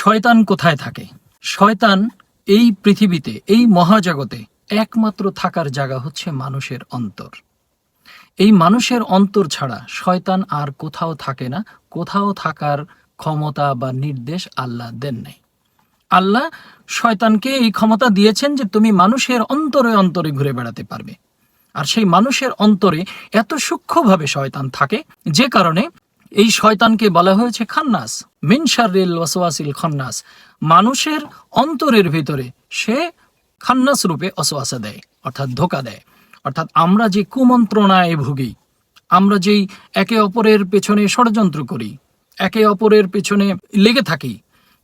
শয়তান কোথায় থাকে? শয়তান এই পৃথিবীতে, এই মহাজগতে একমাত্র থাকার জায়গা হচ্ছে মানুষের অন্তর। এই মানুষের অন্তর ছাড়া শয়তান আর কোথাও থাকে না, কোথাও থাকার ক্ষমতা বা নির্দেশ আল্লাহ দেন নাই। আল্লাহ শয়তানকে এই ক্ষমতা দিয়েছেন যে তুমি মানুষের অন্তরে অন্তরে ঘুরে বেড়াতে পারবে। আর সেই মানুষের অন্তরে এত সূক্ষ্মভাবে শয়তান থাকে, যে কারণে এই শয়তানকে বলা হয়েছে খান্নাস মিনসারিল ওয়াসওয়াসিল খান্নাস। মানুষের অন্তরের ভিতরে সে খান্নাস রূপে অসওয়াসা দেয়, অর্থাৎ ধোকা দেয়। অর্থাৎ আমরা যে কুমন্ত্রণায় ভুগি, আমরা যেই একে অপরের পেছনে ষড়যন্ত্র করি, একে অপরের পেছনে লেগে থাকি,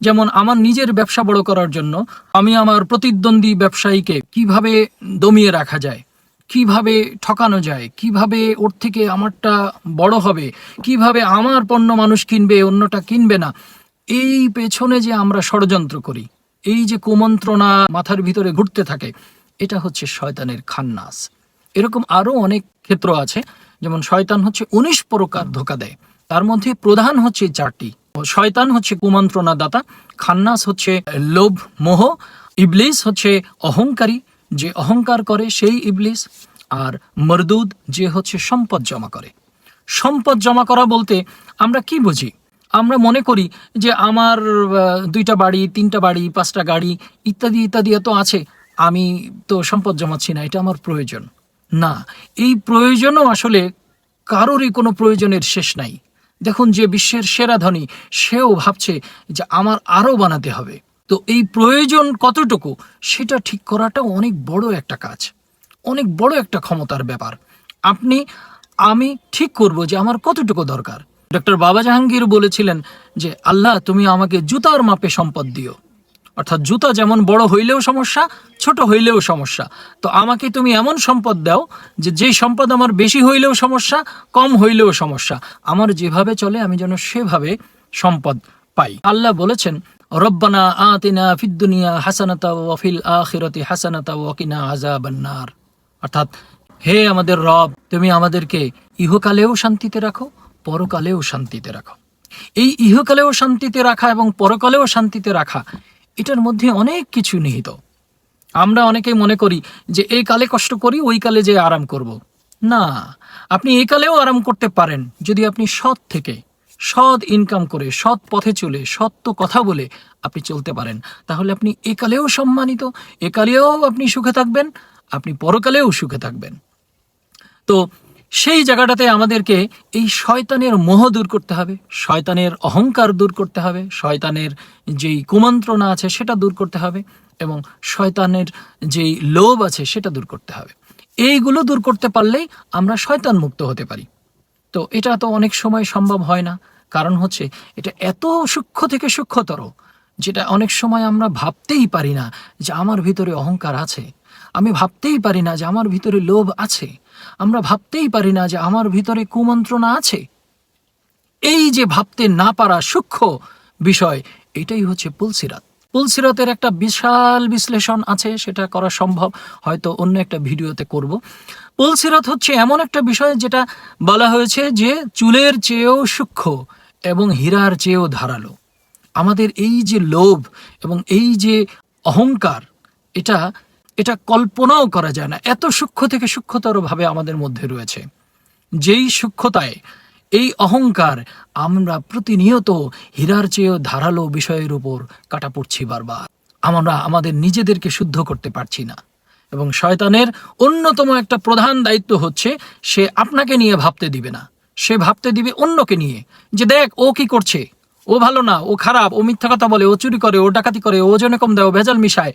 যেমন আমার নিজের ব্যবসা বড় করার জন্য আমি আমার প্রতিদ্বন্দ্বী ব্যবসায়ীকে কীভাবে দমিয়ে রাখা যায় কীভাবে ঠকানো যায়? কীভাবে ওর থেকে আমারটা বড় হবে? কীভাবে আমার পণ্য মানুষ কিনবে, অন্যটা কিনবে না? এই পেছনে যে আমরা ষড়যন্ত্র করি, এই যে কুমন্ত্রণা মাথার ভিতরে ঘুরতে থাকে, এটা হচ্ছে শয়তানের খান্নাস। এরকম আরও অনেক ক্ষেত্র আছে, যেমন শয়তান হচ্ছে উনিশ প্রকার ধোকা দেয়। তার মধ্যে প্রধান হচ্ছে চারটি। শয়তান হচ্ছে কুমন্ত্রণা দাতা খান্নাস হচ্ছে লোভ মোহ ইবলিস হচ্ছে অহংকারী যে অহংকার করে সেই ইবলিস, আর মরদুদ যে হচ্ছে সম্পদ জমা করে। সম্পদ জমা করা বলতে আমরা কি বুঝি? আমরা মনে করি যে আমার দুইটা বাড়ি, তিনটা বাড়ি, পাঁচটা গাড়ি ইত্যাদি ইত্যাদি এত আছে, আমি তো সম্পদ জমাচ্ছি না, এটা আমার প্রয়োজন। না, এই প্রয়োজনও আসলে কারোরই কোনো প্রয়োজনের শেষ নাই। দেখুন যে বিশ্বের সেরা ধনী, সেও ভাবছে যে আমার আরও বানাতে হবে। তো এই প্রয়োজন কতটুকু, সেটা ঠিক করাটা অনেক বড় একটা কাজ, অনেক বড় একটা ক্ষমতার ব্যাপার। আপনি, আমি ঠিক করব যে আমার কতটুকু দরকার। ডক্টর বাবা জাহাঙ্গীর বলেছিলেন যে, আল্লাহ, তুমি আমাকে জুতার মাপে সম্পদ দিও। অর্থাৎ জুতা যেমন বড় হইলেও সমস্যা, ছোট হইলেও সমস্যা। তো আমাকে তুমি এমন সম্পদ দাও যে, যেই সম্পদ আমার বেশি হইলেও সমস্যা, কম হইলেও সমস্যা। আমার যেভাবে চলে, আমি যেন সেভাবে সম্পদ পাই। আল্লাহ বলেছেন রব্বানা আতিনা ফিদ্দুনিয়া হাসানাতা ওয়াফিল আখিরাতি হাসানাতা ওয়াকিনা আযাবান্নার অর্থাৎ, হে আমাদের রব, তুমি আমাদেরকে ইহকালেও শান্তিতে রাখো, পরকালেও শান্তিতে রাখো। এই ইহকালেও শান্তিতে রাখা এবং পরকালেও শান্তিতে রাখা, এটার মধ্যে অনেক কিছু নিহিত। আমরা অনেকেই মনে করি যে এই কালে কষ্ট করি, ওই কালে যে আরাম করব। না, আপনি এই কালেও আরাম করতে পারেন, যদি আপনি সৎ থেকে সৎ ইনকাম করে, সৎ পথে চলে, সত্য কথা বলে আপনি চলতে পারেন। তাহলে আপনি একালেও সম্মানিত, একালেও আপনি সুখে থাকবেন, আপনি পরকালেও সুখে থাকবেন। তো সেই জায়গাটাতে আমাদেরকে এই শয়তানের মোহ দূর করতে হবে, শয়তানের অহংকার দূর করতে হবে, শয়তানের যেই কুমন্ত্রণা আছে সেটা দূর করতে হবে এবং শয়তানের যেই লোভ আছে সেটা দূর করতে হবে। এইগুলো দূর করতে পারলেই আমরা শয়তান মুক্ত হতে পারি। তো এটা তো অনেক সময় সম্ভব হয় না। কারণ হচ্ছে, এটা এত সূক্ষ্ম থেকে সূক্ষ্মতর, যেটা অনেক সময় আমরা ভাবতেই পারি না যে আমার ভিতরে অহংকার আছে। আমি ভাবতেই পারি না যে আমার ভিতরে লোভ আছে। আমরা ভাবতেই পারি না যে আমার ভিতরে কুমন্ত্রণা আছে। এই যে ভাবতে না পারা সূক্ষ্ম বিষয়, এটাই হচ্ছে পুলসিরাত। পুলসিরাতের একটা বিশাল বিশ্লেষণ আছে, সেটা করা সম্ভব। হয়তো অন্য একটা ভিডিওতে করব। পুলসিরাত হচ্ছে এমন একটা বিষয় যেটা বলা হয়েছে যে চুলের চেয়েও সূক্ষ্ম এবং হীরার চেয়েও ধারালো। আমাদের এই যে লোভ এবং এই যে অহংকার, এটা এটা কল্পনাও করা যায় না। এত সূক্ষ্ম থেকে সূক্ষ্মতরভাবে আমাদের মধ্যে রয়েছে। যেই সূক্ষ্মতায় এই অহংকার আমরা প্রতিনিয়ত হীরার চেয়েও ধারালো বিষয়ের উপর কাটা পড়ছি বারবার। আমরা আমাদের নিজেদেরকে শুদ্ধ করতে পারছি না এবং শয়তানের অন্যতম একটা প্রধান দায়িত্ব হচ্ছে সে আপনাকে নিয়ে ভাবতে দিবে না। সে ভাবতে দিবে অন্যকে নিয়ে যে দেখ, ও কি করছে? ও ভালো না, ও খারাপ, ও মিথ্যা কথা বলে, ও চুরি করে, ও ডাকাতি করে, ও ওজনে কম দেয়, ও ভেজাল মিশায়।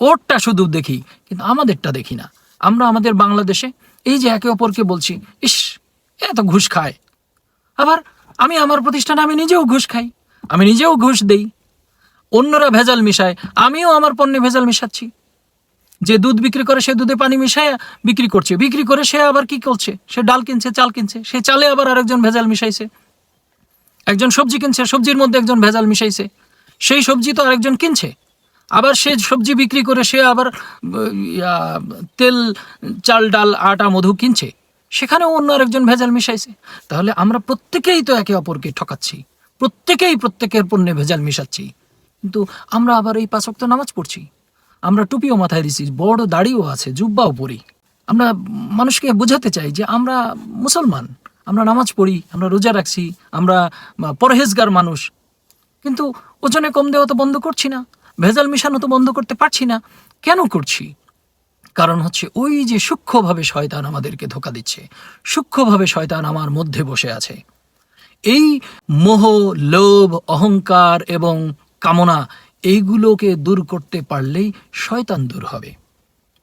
ওরটা শুধু দেখি, কিন্তু আমাদেরটা দেখি না। আমরা আমাদের বাংলাদেশে এই যে একে অপরকে বলছি, ইস এত ঘুষ খায়। আবার আমি আমার প্রতিষ্ঠানে আমি নিজেও ঘুষ খাই। আমি নিজেও ঘুষ দেই। অন্যরা ভেজাল মিশায়, আমিও আমার পণ্যে ভেজাল মিশাচ্ছি। যে দুধ বিক্রি করে সে দুধে পানি মিশায়, বিক্রি করছে। বিক্রি করে সে আবার কি করছে? সে ডাল কিনছে, চাল কিনছে। সে চালে আবার আরেকজন ভেজাল মিশাইছে। একজন সবজি কিনছে, সবজির মধ্যে একজন ভেজাল মিশাইছে। সেই সবজি তো আরেকজন কিনছে। আবার সে সবজি বিক্রি করে সে আবার তেল, চাল, ডাল, আটা, মধু কিনছে। সেখানেও অন্য আরেকজন ভেজাল মিশাইছে। তাহলে আমরা প্রত্যেকেই তো একে অপরকে ঠকাচ্ছি। প্রত্যেকেই প্রত্যেকের পণ্যে ভেজাল মিশাচ্ছি। কিন্তু আমরা আবার এই পাঁচক্ত নামাজ পড়ছি। আমরা টুপিও মাথায় দিছি, বড় দাড়িও আছে, জুব্বাও পরি। আমরা মানুষকে বোঝাতে চাই যে আমরা মুসলমান। আমরা নামাজ পড়ি, আমরা রোজা রাখছি, আমরা পরহেজগার মানুষ। কিন্তু ওজনে কম দেওয়া তো বন্ধ করছি না। ভেজাল মিশানো তো বন্ধ করতে পারছি না। কেন করছি? কারণ হচ্ছে ওই যে সূক্ষ্মভাবে শয়তান আমাদেরকে ধোকা দিচ্ছে, সূক্ষ্মভাবে শয়তান আমার মধ্যে বসে আছে। এই মোহ, লোভ, অহংকার এবং কামনা এইগুলোকে দূর করতে পারলেই শয়তান দূর হবে।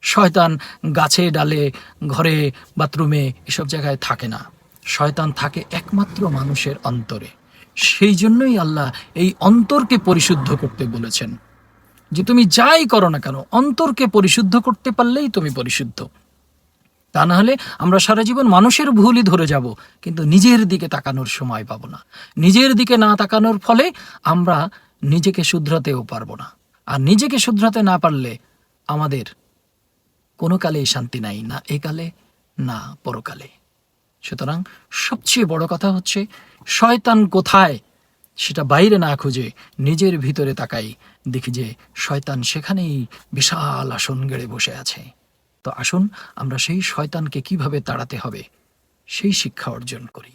শয়তান গাছে, ডালে, ঘরে, বাথরুমে এসব জায়গায় থাকে না। শয়তান থাকে একমাত্র মানুষের অন্তরে। সেই জন্যই আল্লাহ এই অন্তরকে পরিশুদ্ধ করতে বলেছেন। যে তুমি যাই করো না কেন, অন্তরকে পরিশুদ্ধ করতে পারলেই তুমি পরিশুদ্ধ। তা না হলে আমরা সারা জীবন মানুষের ভুলই ধরে যাব, কিন্তু নিজের দিকে তাকানোর সময় পাবো না। নিজের দিকে না তাকানোর ফলে আমরা নিজেকে শুধরাতেও পারব না। আর নিজেকে শুধরাতে না পারলে আমাদের কোনো কালেই শান্তি নাই, না এ কালে, না পরকালে। সুতরাং সবচেয়ে বড় কথা হচ্ছে, শয়তান কোথায়? সেটা বাইরে না খুঁজে নিজের ভিতরে তাকাই, দেখি যে শয়তান সেখানেই বিশাল আসন গেড়ে বসে আছে। তো আসুন আমরা সেই শয়তানকে কীভাবে তাড়াতে হবে, সেই শিক্ষা অর্জন করি।